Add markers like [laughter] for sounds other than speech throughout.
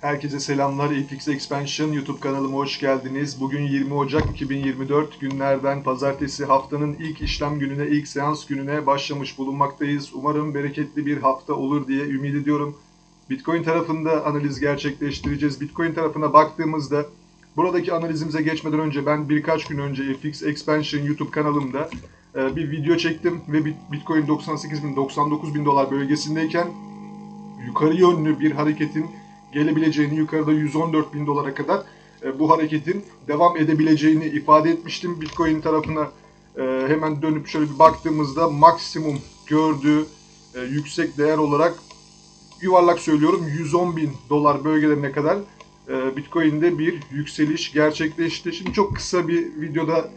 Herkese selamlar. FX Expansion YouTube kanalıma hoş geldiniz. Bugün 20 Ocak 2024 günlerden pazartesi haftanın ilk işlem gününe, ilk seans gününe başlamış bulunmaktayız. Umarım bereketli bir hafta olur diye ümit ediyorum. Bitcoin tarafında analiz gerçekleştireceğiz. Bitcoin tarafına baktığımızda buradaki analizimize geçmeden önce ben birkaç gün önce FX Expansion YouTube kanalımda e, bir video çektim ve Bit- Bitcoin 98 bin 99 bin dolar bölgesindeyken yukarı yönlü bir hareketin gelebileceğini yukarıda 114 bin dolara kadar e, bu hareketin devam edebileceğini ifade etmiştim. Bitcoin tarafına e, hemen dönüp şöyle bir baktığımızda maksimum gördüğü e, yüksek değer olarak yuvarlak söylüyorum 110 bin dolar bölgelerine kadar Bitcoin'de bir yükseliş gerçekleşti. Şimdi çok kısa bir videoda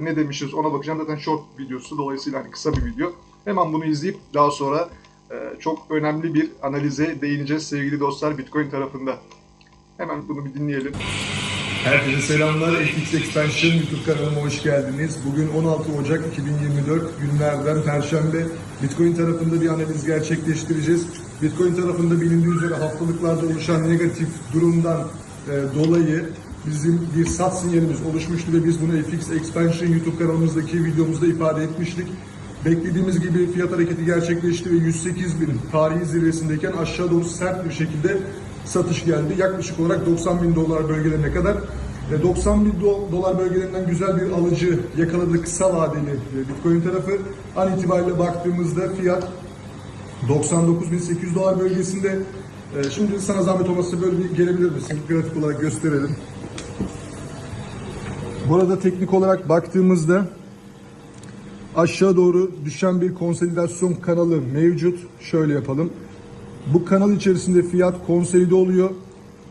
ne demişiz ona bakacağım. Zaten short videosu dolayısıyla hani kısa bir video. Hemen bunu izleyip daha sonra çok önemli bir analize değineceğiz sevgili dostlar Bitcoin tarafında. Hemen bunu bir dinleyelim. Herkese selamlar. FX Expansion YouTube kanalıma hoş geldiniz. Bugün 16 Ocak 2024 günlerden Perşembe. Bitcoin tarafında bir analiz gerçekleştireceğiz. Bitcoin tarafında bilindiği üzere haftalıklarda oluşan negatif durumdan e, dolayı bizim bir sat sinyalimiz oluşmuştu ve biz bunu FX Expansion YouTube kanalımızdaki videomuzda ifade etmiştik. Beklediğimiz gibi fiyat hareketi gerçekleşti ve 108 bin tarihi zirvesindeyken aşağı doğru sert bir şekilde satış geldi. Yaklaşık olarak 90 bin dolar bölgelerine kadar. E, 90 bin do- dolar bölgelerinden güzel bir alıcı yakaladı kısa vadeli e, Bitcoin tarafı. An itibariyle baktığımızda fiyat 99.800 dolar bölgesinde. E, Şimdi sana zahmet olmazsa böyle bir gelebilir misin? Grafik olarak gösterelim. Burada teknik olarak baktığımızda aşağı doğru düşen bir konsolidasyon kanalı mevcut. Şöyle yapalım. Bu kanal içerisinde fiyat konsolide oluyor.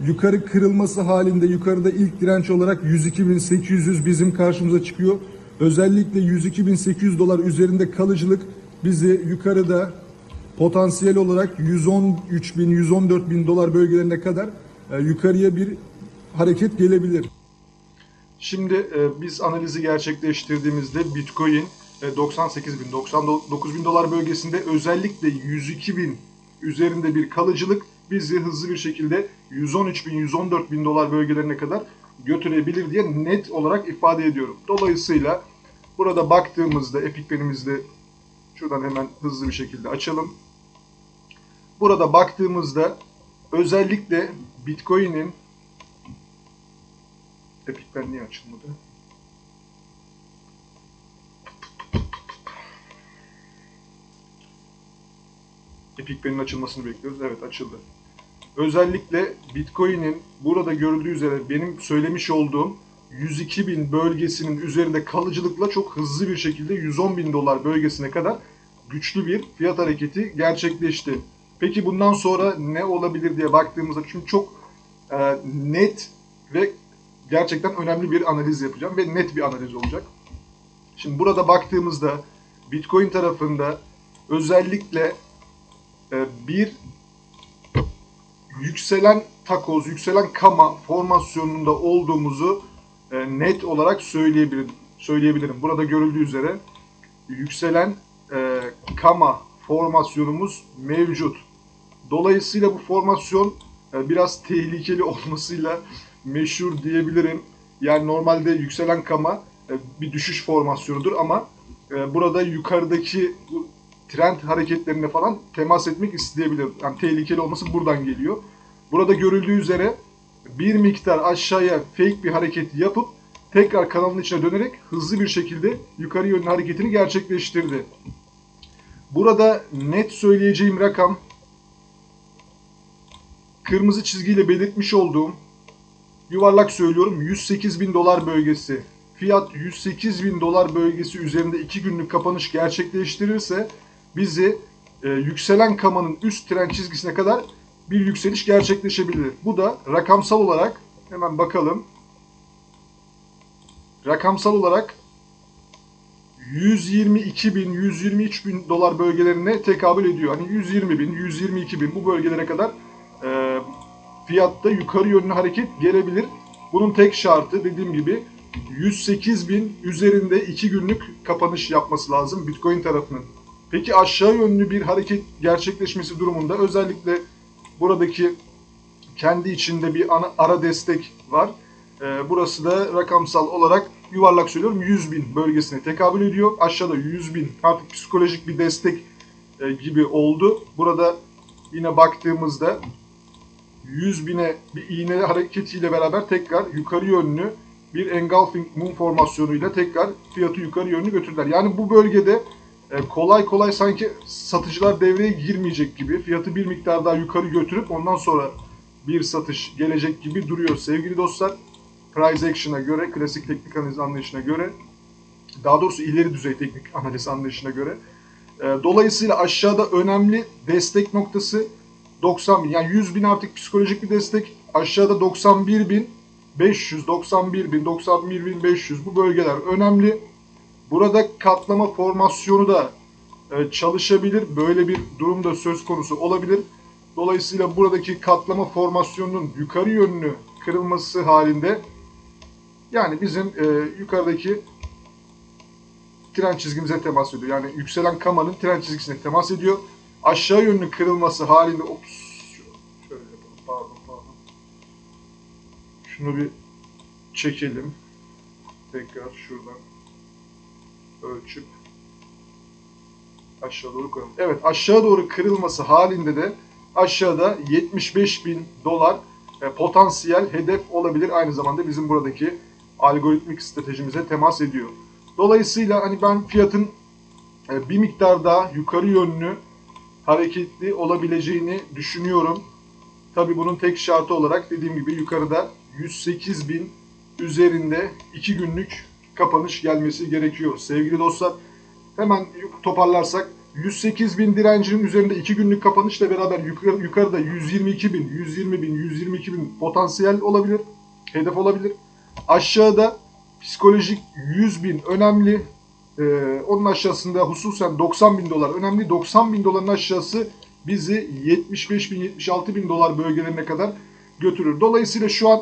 Yukarı kırılması halinde yukarıda ilk direnç olarak 102.800 bizim karşımıza çıkıyor. Özellikle 102.800 dolar üzerinde kalıcılık bizi yukarıda potansiyel olarak 113 bin, 114 bin dolar bölgelerine kadar e, yukarıya bir hareket gelebilir. Şimdi e, biz analizi gerçekleştirdiğimizde Bitcoin 98 bin, 99 bin dolar bölgesinde özellikle 102 bin üzerinde bir kalıcılık bizi hızlı bir şekilde 113 bin, 114 bin dolar bölgelerine kadar götürebilir diye net olarak ifade ediyorum. Dolayısıyla burada baktığımızda Epic Pen'imizde şuradan hemen hızlı bir şekilde açalım. Burada baktığımızda özellikle Bitcoin'in Epic Pen niye açılmadı? Epic Pen'in açılmasını bekliyoruz. Evet açıldı. Özellikle Bitcoin'in burada görüldüğü üzere benim söylemiş olduğum 102 bin bölgesinin üzerinde kalıcılıkla çok hızlı bir şekilde 110 bin dolar bölgesine kadar güçlü bir fiyat hareketi gerçekleşti. Peki bundan sonra ne olabilir diye baktığımızda şimdi çok e, net ve gerçekten önemli bir analiz yapacağım ve net bir analiz olacak. Şimdi burada baktığımızda Bitcoin tarafında özellikle bir yükselen takoz, yükselen kama formasyonunda olduğumuzu e, net olarak söyleyebilirim. söyleyebilirim. Burada görüldüğü üzere yükselen e, kama formasyonumuz mevcut. Dolayısıyla bu formasyon e, biraz tehlikeli [laughs] olmasıyla meşhur diyebilirim. Yani normalde yükselen kama bir düşüş formasyonudur ama burada yukarıdaki trend hareketlerine falan temas etmek isteyebilir. Yani tehlikeli olması buradan geliyor. Burada görüldüğü üzere bir miktar aşağıya fake bir hareket yapıp tekrar kanalın içine dönerek hızlı bir şekilde yukarı yönlü hareketini gerçekleştirdi. Burada net söyleyeceğim rakam kırmızı çizgiyle belirtmiş olduğum yuvarlak söylüyorum 108 bin dolar bölgesi. Fiyat 108 bin dolar bölgesi üzerinde 2 günlük kapanış gerçekleştirirse bizi e, yükselen kamanın üst trend çizgisine kadar bir yükseliş gerçekleşebilir. Bu da rakamsal olarak hemen bakalım. Rakamsal olarak 122 bin, 123 bin dolar bölgelerine tekabül ediyor. Hani 120 bin, 122 bin bu bölgelere kadar e, fiyatta yukarı yönlü hareket gelebilir. Bunun tek şartı dediğim gibi 108 bin üzerinde 2 günlük kapanış yapması lazım Bitcoin tarafının. Peki aşağı yönlü bir hareket gerçekleşmesi durumunda özellikle buradaki kendi içinde bir ana, ara destek var. Ee, burası da rakamsal olarak yuvarlak söylüyorum 100 bin bölgesine tekabül ediyor. Aşağıda 100 bin artık psikolojik bir destek e, gibi oldu. Burada yine baktığımızda 100 bine bir iğne hareketiyle beraber tekrar yukarı yönlü bir engulfing mum formasyonuyla tekrar fiyatı yukarı yönlü götürdüler. Yani bu bölgede kolay kolay sanki satıcılar devreye girmeyecek gibi fiyatı bir miktar daha yukarı götürüp ondan sonra bir satış gelecek gibi duruyor sevgili dostlar. Price Action'a göre, klasik teknik analiz anlayışına göre, daha doğrusu ileri düzey teknik [laughs] analiz anlayışına göre. E, Dolayısıyla aşağıda önemli destek noktası 90 bin. Yani 100 bin artık psikolojik bir destek. Aşağıda 91 bin, 500, 91 bin, 91 bin 500 bu bölgeler önemli. Burada katlama formasyonu da e, çalışabilir. Böyle bir durum da söz konusu olabilir. Dolayısıyla buradaki katlama formasyonunun yukarı yönlü kırılması halinde yani bizim e, yukarıdaki tren çizgimize temas ediyor. Yani yükselen kamanın tren çizgisine temas ediyor. Aşağı yönlü kırılması halinde ops şöyle. Pardon pardon. Şunu bir çekelim. Tekrar şuradan ölçüp aşağı doğru koyalım. Evet aşağı doğru kırılması halinde de aşağıda 75 bin dolar e, potansiyel hedef olabilir. Aynı zamanda bizim buradaki algoritmik stratejimize temas ediyor. Dolayısıyla hani ben fiyatın e, bir miktar daha yukarı yönlü hareketli olabileceğini düşünüyorum. Tabi bunun tek şartı olarak dediğim gibi yukarıda 108 bin üzerinde 2 günlük kapanış gelmesi gerekiyor. Sevgili dostlar hemen toparlarsak 108 bin direncinin üzerinde 2 günlük kapanışla beraber yukarı, yukarıda 122 bin, 120 bin, 122 bin potansiyel olabilir, hedef olabilir. Aşağıda psikolojik 100 bin önemli. Ee, onun aşağısında hususen 90 bin dolar önemli. 90 bin doların aşağısı bizi 75 bin, 76 bin dolar bölgelerine kadar götürür. Dolayısıyla şu an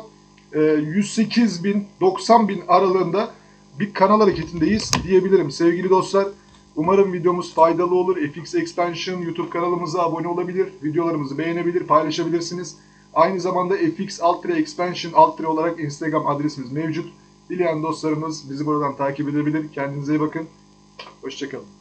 e, 108 bin, 90 bin aralığında bir kanal hareketindeyiz diyebilirim sevgili dostlar. Umarım videomuz faydalı olur. FX Expansion YouTube kanalımıza abone olabilir, videolarımızı beğenebilir, paylaşabilirsiniz. Aynı zamanda FX Altre Expansion Altre olarak Instagram adresimiz mevcut. Dileyen dostlarımız bizi buradan takip edebilir. Kendinize iyi bakın. Hoşçakalın.